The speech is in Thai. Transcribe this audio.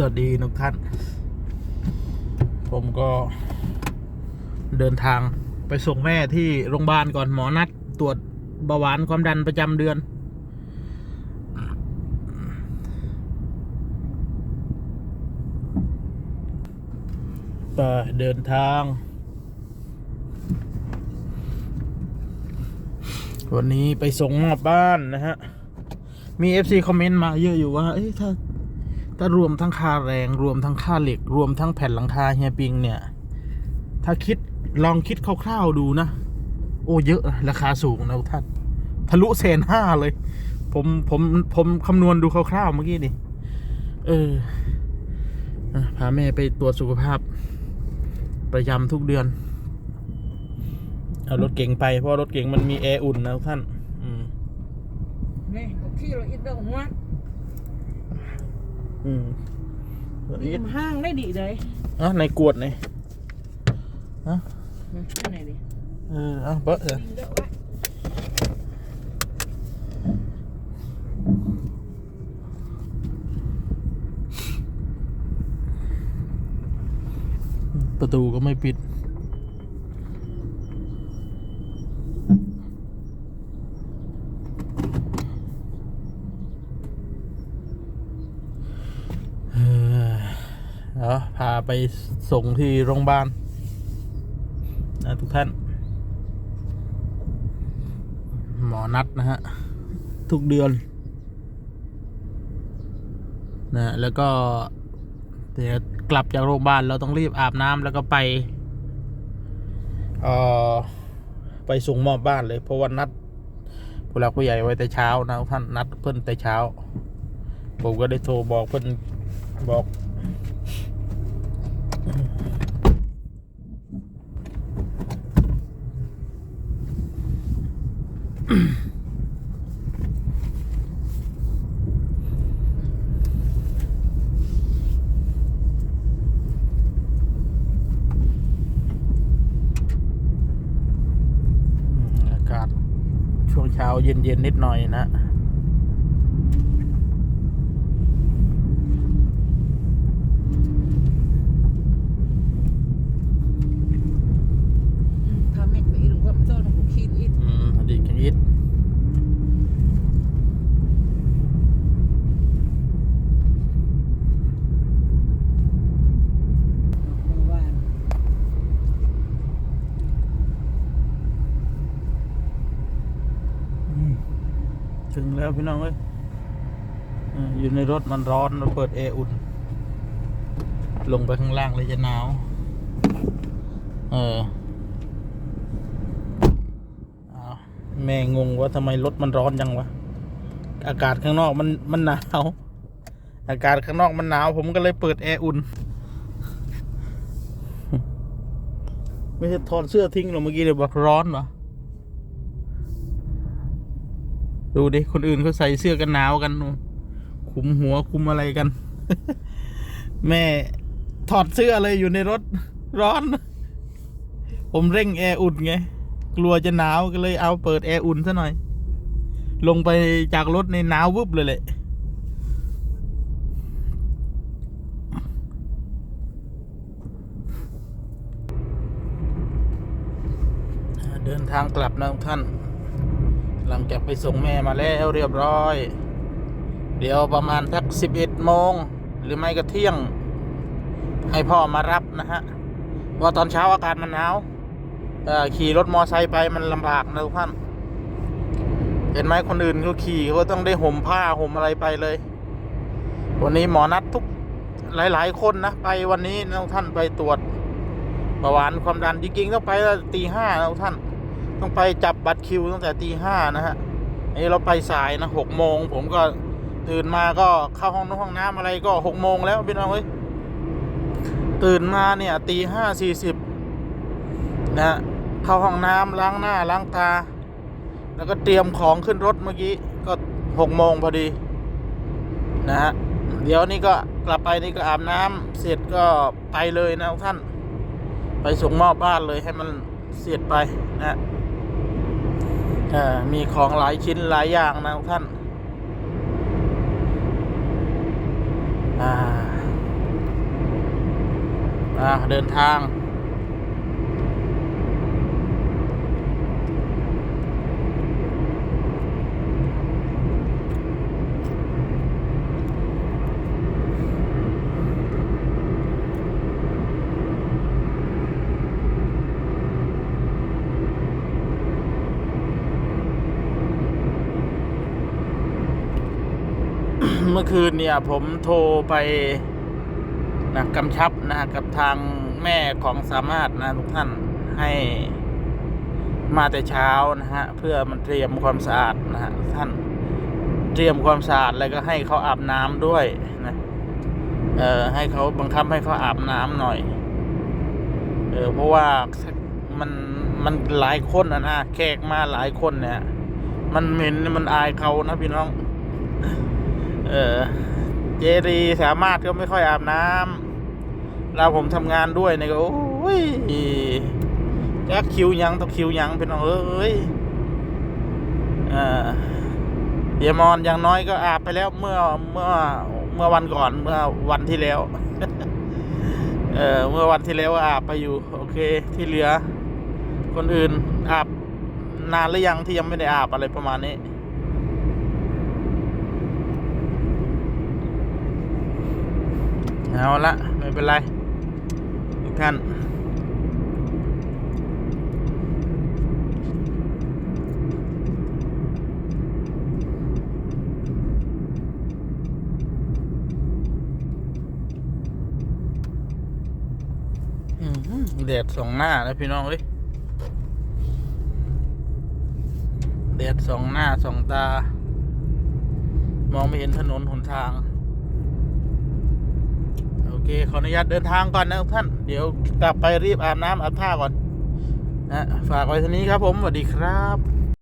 สวัสดีทุกท่าน ผมก็เดินทางไปส่งแม่ที่โรงพยาบาลก่อนหมอนัด ตรวจเบาหวานความดันประจำเดือน ไปเดินทาง วันนี้ไปส่งมอบบ้านนะฮะ มี FC คอมเมนต์มาเยอะอยู่ว่า เอ้ยถ้า ถ้ารวมทั้งค่าแรงรวมทั้งค่าเหล็ก รวมทั้งแผ่นหลังคาเฮียปิงเนี่ย ถ้าคิดลองคิดคร่าวๆดูนะ โอ้เยอะราคาสูงนะท่าน ทะลุเซนห้าเลย ผมผมผมคำนวณดูคร่าวๆเมื่อกี้นี่เออพาแม่ไปตรวจสุขภาพ ประจำทุกเดือน เอารถเก๋งไปเพราะรถเก๋งมันมีแอร์อุ่นนะท่าน อืมนี่เอาขี้เราอิดเดงว่า อืมอีมห้างได้ดีเลยอะในกวดไหนอะที่ไหนดิเออเอาเบอะเออลิงเยอะวะประตูก็ไม่ปิด เออเอาพา ไปส่งที่โรงพยาบาลนะทุกท่าน หมอนัดนะฮะ ทุกเดือนนะแล้วก็เดี๋ยวกลับจากโรงพยาบาลเราต้องรีบอาบน้ำแล้วก็ไปเอ่อไปส่งมอบบ้านเลยเพราะว่านัดผู้หลักผู้ใหญ่ไว้แต่เช้านะท่านนัดเพิ่นแต่เช้า ผมก็ได้โทรบอกเพิ่นบอก อากาศช่วงเช้าเย็นๆนิดหน่อยนะ ทำให้ไปอีกว่าไม่ต้องของขี้อิด อืมดีกันยิด เมื่อวาน ถึงแล้วพี่น้องเอ้ยอยู่ในรถมันร้อนเราเปิดแอร์อุ่น ลงไปข้างล่างเลยจะหนาว เออแม่งงว่าทำไมรถมันร้อนจังวะ อากาศข้างนอกมันมันหนาว อากาศข้างนอกมันหนาว ผมก็เลยเปิดแอร์อุ่น ไม่ใช่ถอดเสื้อทิ้งหรอเมื่อกี้เลยบอกร้อนวะ ดูดิ คนอื่นเขาใส่เสื้อกันหนาวกัน คุมหัวคุมอะไรกัน แม่ถอดเสื้อเลยอยู่ในรถร้อน ผมเร่งแอร์อุ่นไง กลัวจะหนาวก็เลยเอาเปิดแอร์อุ่นซะหน่อย ลงไปจากรถในหนาววุบเลยแหละเดินทางกลับนะทุกท่าน หลังจากไปส่งแม่มาแล้วเรียบร้อย เดี๋ยวประมาณสักสิบเอ็ดโมงหรือไม่ก็เที่ยง ให้พ่อมารับนะฮะเพราตอนเช้าอากาศมันหนาวขี่รถมอไซค์ไปมันลำบากนะทุกท่านเห็นไหมคนอื่นเขาขี่เขาต้องได้ห่มผ้าห่มอะไรไปเลย วันนี้หมอนัดทุกหลาย ๆ คนนะไปวันนี้นะทุกท่านไปตรวจเบาหวานความดันจริงๆต้องไปตีห้านะท่าน ต้องไปจับบัตรคิวตั้งแต่ตีห้านะฮะนี่เราไปสายนะหกโมงผมก็ตื่นมาก็เข้าห้องน้ำห้องน้ำอะไรก็หกโมงแล้วพี่น้องเอ้ยตื่นมาเนี่ยตีห้าสี่สิบนะฮะเข้าห้องน้ำล้างหน้าล้างตา แล้วก็เตรียมของขึ้นรถเมื่อกี้ก็หกโมงพอดีนะฮะเดี๋ยวนี้ก็กลับไปนี่ก็อาบน้ำเสร็จก็ไปเลยนะท่าน ไปส่งมอบบ้านเลยให้มันเสร็จไปนะ มีของหลายชิ้นหลายอย่างนะทุกท่าอาเดินทาง มื่อคืนเนี่ยผมโทรไปนะกำชับนะกับทางแม่ของสามารถนะทุกท่านให้มาแต่เช้านะฮะเพื่อมันเตรียมความสะอาดนะฮะท่านเตรียมความสะอาดแล้วก็ให้เขาอาบน้ำด้วยนะเออให้เขาบังคับให้เขาอาบน้ำหน่อยเออเพราะว่ามันมันหลายคนนะนะแขกมาหลายคนเนี่ย มันเหม็นมันอายเขานะพี่น้อง เออ เจรีสามารถก็ไม่ค่อยอาบน้ำเราผมทำงานด้วยเนี่ยก็โอ้ยแจ็คคิวยังต้องคิวยังเป็นเอ้ยเออเยมอนอย่างน้อยก็อาบไปแล้วเมื่อเมื่อเมื่อวันก่อนเมื่อวันที่แล้ว เออเมื่อวันที่แล้วอาบไปอยู่ โอเค ที่เหลือ คนอื่นอาบนานหรือยังที่ยังไม่ได้อาบอะไรประมาณนี้ เอาละไม่เป็นไรทุกท่านอื้อหือแดดสองหน้าแล้วพี่น้องเอ้ยแดดสองหน้าสองตา มองไม่เห็นถนนหนทาง โอเค ขออนุญาตเดินทางก่อนนะท่าน เดี๋ยวกลับไปรีบอาบน้ำอาบท่าก่อนนะฝากไว้เท่านี้ครับผม สวัสดีครับ